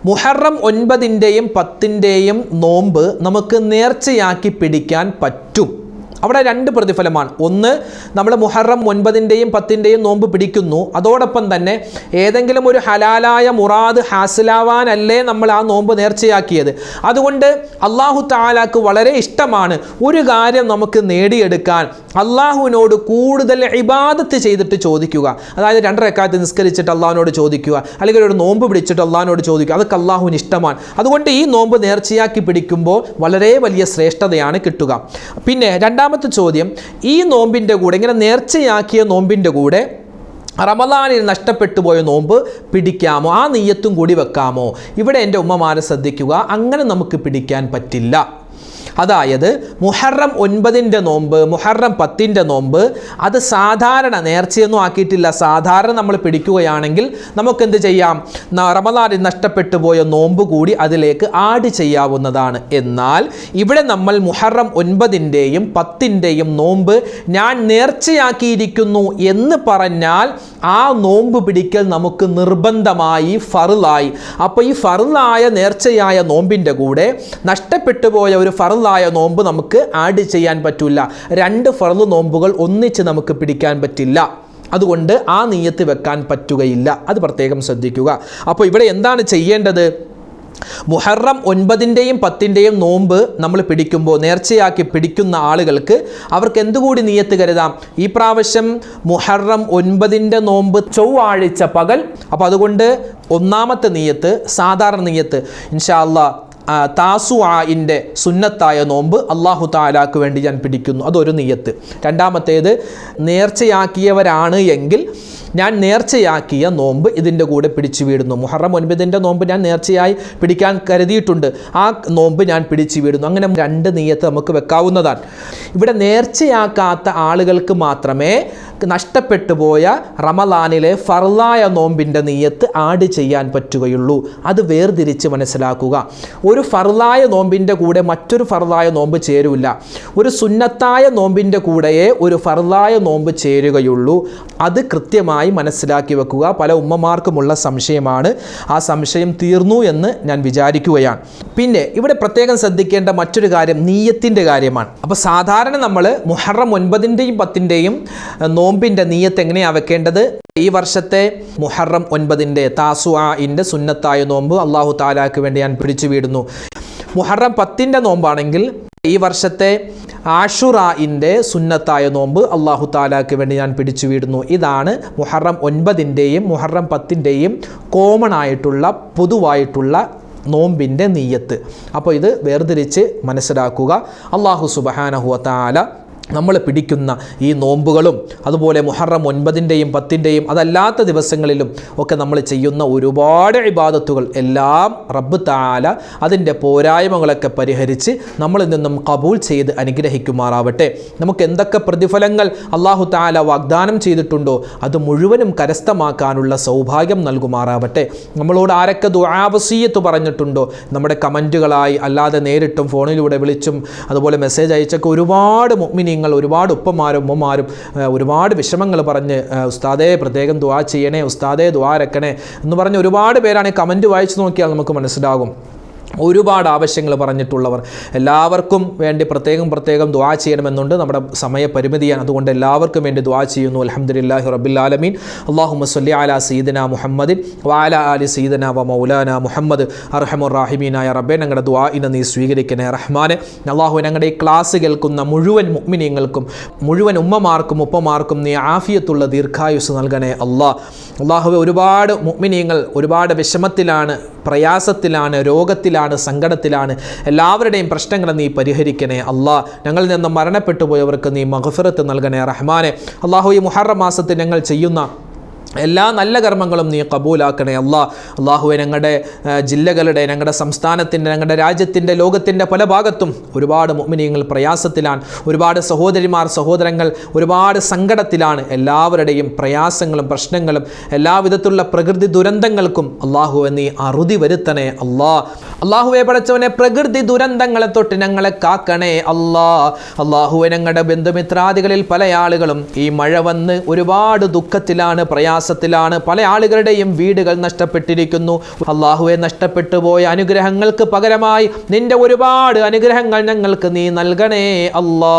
Speaker 1: മുഹറം ഒൻപതിന്റെയും പത്തിന്റെയും നോമ്പ് നമുക്ക് നേർച്ചയാക്കി പിടിക്കാൻ പറ്റും. അവിടെ രണ്ട് പ്രതിഫലമാണ്. ഒന്ന് നമ്മൾ മുഹറം ഒൻപതിന്റെയും പത്തിന്റെയും നോമ്പ് പിടിക്കുന്നു. അതോടൊപ്പം തന്നെ ഏതെങ്കിലും ഒരു ഹലാലായ മുറാദ് ഹാസിലാവാനല്ലേ നമ്മൾ ആ നോമ്പ് നേർച്ചയാക്കിയത്. അതുകൊണ്ട് അള്ളാഹു താലാക്ക് വളരെ ഇഷ്ടമാണ് ഒരു കാര്യം നമുക്ക് നേടിയെടുക്കാൻ. അള്ളാഹുവിനോട് കൂടുതൽ ഇബാദത്ത് ചെയ്തിട്ട് ചോദിക്കുക. അതായത് രണ്ടരക്കാലത്ത് നിസ്കരിച്ചിട്ട് അള്ളാഹിനോട് ചോദിക്കുക. അല്ലെങ്കിൽ ഒരു നോമ്പ് പിടിച്ചിട്ട് അള്ളാഹിനോട് ചോദിക്കുക. അതൊക്കെ അള്ളാഹുവിന് ഇഷ്ടമാണ്. അതുകൊണ്ട് ഈ നോമ്പ് നേർച്ചയാക്കി പിടിക്കുമ്പോൾ വളരെ വലിയ ശ്രേഷ്ഠതയാണ് കിട്ടുക. പിന്നെ രണ്ടാമത്തെ ചോദ്യം ഈ നോമ്പിന്റെ കൂടെ ഇങ്ങനെ നേർച്ചയാക്കിയ നോമ്പിന്റെ കൂടെ റമദാനിൽ നഷ്ടപ്പെട്ടു പോയ നോമ്പ് പിടിക്കാമോ? ആ നെയ്യത്തും കൂടി വെക്കാമോ? ഇവിടെ എന്റെ ഉമ്മമാരെ ശ്രദ്ധിക്കുക അങ്ങനെ നമുക്ക് പിടിക്കാൻ പറ്റില്ല. അതായത് മുഹറം ഒൻപതിന്റെ നോമ്പ് മുഹറം പത്തിന്റെ നോമ്പ് അത് സാധാരണ നേർച്ചയൊന്നും ആക്കിയിട്ടില്ല. സാധാരണ നമ്മൾ പിടിക്കുകയാണെങ്കിൽ നമുക്കെന്ത് ചെയ്യാം? റമദാനിൽ നഷ്ടപ്പെട്ടു പോയ നോമ്പ് കൂടി അതിലേക്ക് ആഡ് ചെയ്യാവുന്നതാണ്. എന്നാൽ ഇവിടെ നമ്മൾ മുഹറം ഒൻപതിന്റെയും പത്തിന്റെയും നോമ്പ് ഞാൻ നേർച്ചയാക്കിയിരിക്കുന്നു എന്ന് പറഞ്ഞാൽ ആ നോമ്പ് പിടിക്കൽ നമുക്ക് നിർബന്ധമായി ഫറുലായി അപ്പോൾ ഈ ഫറുലായ നേർച്ചയായ നോമ്പിന്റെ കൂടെ നഷ്ടപ്പെട്ടു പോയ ഒരു ഫറുലായ നോമ്പ് നമുക്ക് ആഡ് ചെയ്യാൻ പറ്റില്ല രണ്ട് ഫറു നോമ്പുകൾ ഒന്നിച്ച് നമുക്ക് പിടിക്കാൻ പറ്റില്ല. അതുകൊണ്ട് ആ നീയത്ത് വെക്കാൻ പറ്റുകയില്ല. അത് പ്രത്യേകം ശ്രദ്ധിക്കുക. അപ്പോൾ ഇവിടെ എന്താണ് ചെയ്യേണ്ടത്? മുഹറം ഒൻപതിന്റെയും പത്തിന്റെയും നോമ്പ് നമ്മൾ പിടിക്കുമ്പോൾ നേർച്ചയാക്കി പിടിക്കുന്ന ആളുകൾക്ക് അവർക്ക് എന്തുകൂടി നീയത്ത് കരുതാം? ഈ പ്രാവശ്യം മുഹറം ഒൻപതിന്റെ നോമ്പ് ചൊവ്വാഴ്ച പകൽ. അപ്പോൾ അതുകൊണ്ട് ഒന്നാമത്തെ നീയത്ത് സാധാരണ നീയത്ത് ഇൻഷാ അല്ലാ താസു ആയിന്റെ സുന്നത്തായ നോമ്പ് അള്ളാഹു താലാക്ക് വേണ്ടി ഞാൻ പിടിക്കുന്നു. അതൊരു നീയത്ത്. രണ്ടാമത്തേത് നേർച്ചയാക്കിയവരാണ് എങ്കിൽ ഞാൻ നേർച്ചയാക്കിയ നോമ്പ് ഇതിന്റെ കൂടെ പിടിച്ചു വീടുന്നു. മുഹറം ഒൻപതിന്റെ നോമ്പ് ഞാൻ നേർച്ചയായി പിടിക്കാൻ കരുതിയിട്ടുണ്ട്. ആ നോമ്പ് ഞാൻ പിടിച്ചു വീടുന്നു. അങ്ങനെ രണ്ട് നീയത്ത് നമുക്ക് വെക്കാവുന്നതാണ്. ഇവിടെ നേർച്ചയാക്കാത്ത ആളുകൾക്ക് മാത്രമേ നഷ്ടപ്പെട്ടു പോയ റമലാനിലെ ഫർലായ നോമ്പിന്റെ നീയത്ത് ആഡ് ചെയ്യാൻ പറ്റുകയുള്ളൂ. അത് വേർതിരിച്ച് മനസ്സിലാക്കുക. ഒരു ഫർലായ നോമ്പിന്റെ കൂടെ മറ്റൊരു ഫർലായ നോമ്പ് ചേരൂല. ഒരു സുന്നത്തായ നോമ്പിന്റെ കൂടെയേ ഒരു ഫർലായ നോമ്പ് ചേരുകയുള്ളൂ. അത് കൃത്യമായി മനസ്സിലാക്കി വെക്കുക. പല ഉമ്മമാർക്കുമുള്ള സംശയമാണ്. ആ സംശയം തീർന്നു എന്ന് ഞാൻ വിചാരിക്കുകയാണ്. പിന്നെ ഇവിടെ പ്രത്യേകം ശ്രദ്ധിക്കേണ്ട മറ്റൊരു കാര്യം നീയത്തിന്റെ കാര്യമാണ്. അപ്പോൾ സാധാരണ നമ്മൾ മുഹറം ഒൻപതിന്റെയും പത്തിന്റെയും നോമ്പിന്റെ നീയത്ത് എങ്ങനെയാണ് വെക്കേണ്ടത്? ഈ വർഷത്തെ മുഹറം ഒൻപതിന്റെ താസു ഇന്റെ സുന്നത്തായ നോമ്പ് അള്ളാഹു താലാക്ക് വേണ്ടി ഞാൻ പിടിച്ചു വീടുന്നു. മുഹറം പത്തിന്റെ നോമ്പാണെങ്കിൽ ഈ വർഷത്തെ ആഷുറായിന്റെ സുന്നത്തായ നോമ്പ് അള്ളാഹു താലാക്ക് വേണ്ടി ഞാൻ പിടിച്ചു വീടുന്നു ഇതാണ് മുഹറം ഒൻപതിന്റെയും മുഹറം പത്തിന്റെയും കോമൺ ആയിട്ടുള്ള പൊതുവായിട്ടുള്ള നോമ്പിന്റെ നീയത്ത്. അപ്പോൾ ഇത് വേർതിരിച്ച് മനസ്സിലാക്കുക. അള്ളാഹു സുബഹാനഹുവ താല നമ്മൾ പിടിക്കുന്ന ഈ നോമ്പുകളും അതുപോലെ മുഹറം ഒൻപതിന്റെയും പത്തിന്റെയും അതല്ലാത്ത ദിവസങ്ങളിലും ഒക്കെ നമ്മൾ ചെയ്യുന്ന ഒരുപാട് ഇബാദത്തുകൾ എല്ലാം റബ്ബ് താല അതിന്റെ പോരായ്മകളൊക്കെ പരിഹരിച്ച് നമ്മളിൽ നിന്നും കബൂൾ ചെയ്ത് അനുഗ്രഹിക്കുമാറാവട്ടെ. നമുക്ക് എന്തൊക്കെ പ്രതിഫലങ്ങൾ അള്ളാഹു താല വാഗ്ദാനം ചെയ്തിട്ടുണ്ടോ അത് മുഴുവനും കരസ്ഥമാക്കാനുള്ള സൗഭാഗ്യം നൽകുമാറാവട്ടെ. നമ്മളോട് ആരൊക്കെ ദുരാവസീയത്ത് പറഞ്ഞിട്ടുണ്ടോ? നമ്മുടെ കമന്റുകളായി അല്ലാതെ നേരിട്ടും ഫോണിലൂടെ വിളിച്ചും അതുപോലെ മെസ്സേജ് അയച്ചൊക്കെ ഒരുപാട് മുഅ്മിനീങ്ങൾ ഒരുപാട് ഉപ്പമാരും ഉമ്മമാരും ഒരുപാട് വിഷമങ്ങൾ പറഞ്ഞ് ഉസ്താദേ പ്രത്യേകം ദുആ ചെയ്യണേ ഉസ്താദേ ദുആ രക്കണേ എന്ന് പറഞ്ഞ് ഒരുപാട് പേരാണ് കമന്റ് വായിച്ചു നോക്കിയാൽ നമുക്ക് മനസ്സിലാകും. ഒരുപാട് ആവശ്യങ്ങൾ പറഞ്ഞിട്ടുള്ളവർ എല്ലാവർക്കും വേണ്ടി പ്രത്യേകം പ്രത്യേകം ദ്വാ ചെയ്യണമെന്നുണ്ട്. നമ്മുടെ സമയപരിമിതിയാണ്. അതുകൊണ്ട് എല്ലാവർക്കും വേണ്ടി ദ്വാ ചെയ്യുന്നു. അലഹമുല്ലാഹി റബ്ബിലാലമീൻ അള്ളാഹു മസ്ലി അല സീദന മുഹമ്മദിൻ വാല അലി സീദന വ മൗലാന മുഹമ്മദ്. അർഹമുറാഹിമീനായ റബ്ബെ. ഞങ്ങളുടെ ദ്വാ ഇന്ന് നീ സ്വീകരിക്കണേ റഹ്മാനെ. അള്ളാഹു ഞങ്ങളുടെ ഈ ക്ലാസ് കേൾക്കുന്ന മുഴുവൻ മുഗ്മിനീങ്ങൾക്കും മുഴുവൻ ഉമ്മമാർക്കും ഉപ്പമാർക്കും നീ ആഫിയത്തുള്ള ദീർഘായുസ് നൽകണേ അള്ളാഹ് അള്ളാഹുവെ ഒരുപാട് മുഗ്മിനീങ്ങൾ ഒരുപാട് വിഷമത്തിലാണ് പ്രയാസത്തിലാണ് രോഗത്തിലാണ് സങ്കടത്തിലാണ്. എല്ലാവരുടെയും പ്രശ്നങ്ങൾ നീ പരിഹരിക്കണേ അള്ളാഹ് ഞങ്ങളിൽ നിന്ന് മരണപ്പെട്ടു പോയവർക്ക് നീ മഹഫിറത്ത് നൽകണേ റഹ്മാനെ. അള്ളാഹു ഈ മുഹറം മാസത്തിൽ ഞങ്ങൾ ചെയ്യുന്ന എല്ലാ നല്ല കർമ്മങ്ങളും നീ കബൂലാക്കണേ അല്ലാ. അള്ളാഹുവെ ഞങ്ങളുടെ ജില്ലകളുടെ ഞങ്ങളുടെ സംസ്ഥാനത്തിന്റെ ഞങ്ങളുടെ രാജ്യത്തിന്റെ ലോകത്തിന്റെ പല ഭാഗത്തും ഒരുപാട് മുഅ്മിനീങ്ങൾ പ്രയാസത്തിലാണ്. ഒരുപാട് സഹോദരിമാർ സഹോദരങ്ങൾ ഒരുപാട് സങ്കടത്തിലാണ്. എല്ലാവരുടെയും പ്രയാസങ്ങളും പ്രശ്നങ്ങളും എല്ലാവിധത്തിലുള്ള പ്രകൃതി ദുരന്തങ്ങൾക്കും അള്ളാഹുവെ നീ അറുതി വരുത്തണേ അല്ലാ. അള്ളാഹുവെ പഠിച്ചവനെ പ്രകൃതി ദുരന്തങ്ങളെ തൊട്ട് ഞങ്ങളെ കാക്കണേ അല്ലാ. അള്ളാഹുവെ ഞങ്ങളുടെ ബന്ധുമിത്രാദികളിൽ പല ആളുകളും ഈ മഴ വന്ന് ഒരുപാട് ദുഃഖത്തിലാണ് പ്രയാസത്തിലാണ് പല ആളുകളുടെയും വീടുകൾ നഷ്ടപ്പെട്ടിരിക്കുന്നു. അള്ളാഹുവെ നഷ്ടപ്പെട്ടു പോയ അനുഗ്രഹങ്ങൾക്ക് പകരമായി നിന്റെ ഒരുപാട് അനുഗ്രഹങ്ങൾ ഞങ്ങൾക്ക് നീ നൽകണേ അല്ലാ.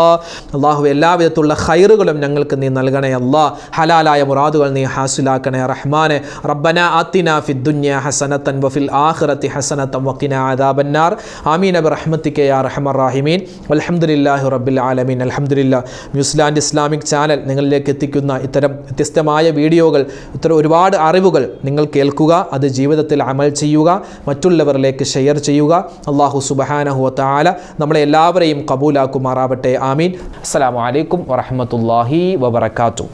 Speaker 1: അള്ളാഹു എല്ലാവിധത്തുള്ള ഹൈറുകളും ഞങ്ങൾക്ക് നീ നൽകണേ അല്ലാ. ഹലാലായ മുറാദുകൾ നീ ഹാസിലാക്കണേ റഹ്മാനെ. റബ്ബന ആത്തിന ഫിദ്ദുന്യ ഹസനത്തൻ വഫിൽ ആഖിറത്തി ഹസനത്തൻ വഖിന ആദാബന്നാർ ആമീൻ അബ് ബിറഹ്മതിക യാ റഹ്മർ റാഹിമീൻ. അൽഹംദുലില്ലാഹി റബ്ബിൽ ആലമീൻ. അൽഹംദുലില്ലാ ന്യൂസിലാൻഡ് ഇസ്ലാമിക് ചാനൽ നിങ്ങളിലേക്ക് എത്തിക്കുന്ന ഇത്തരം വ്യത്യസ്തമായ വീഡിയോകൾ ഇത്തരം ഒരുപാട് അറിവുകൾ നിങ്ങൾ കേൾക്കുക അത് ജീവിതത്തിൽ അമൽ ചെയ്യുക മറ്റുള്ളവരിലേക്ക് ഷെയർ ചെയ്യുക. അള്ളാഹു സുബഹാനഹു താല നമ്മളെ എല്ലാവരെയും കബൂലാക്കുമാറാവട്ടെ. ആമീൻ. അസ്സാം വലൈക്കും വറഹ്മത്തുള്ളാഹി വബറകാതുഹു.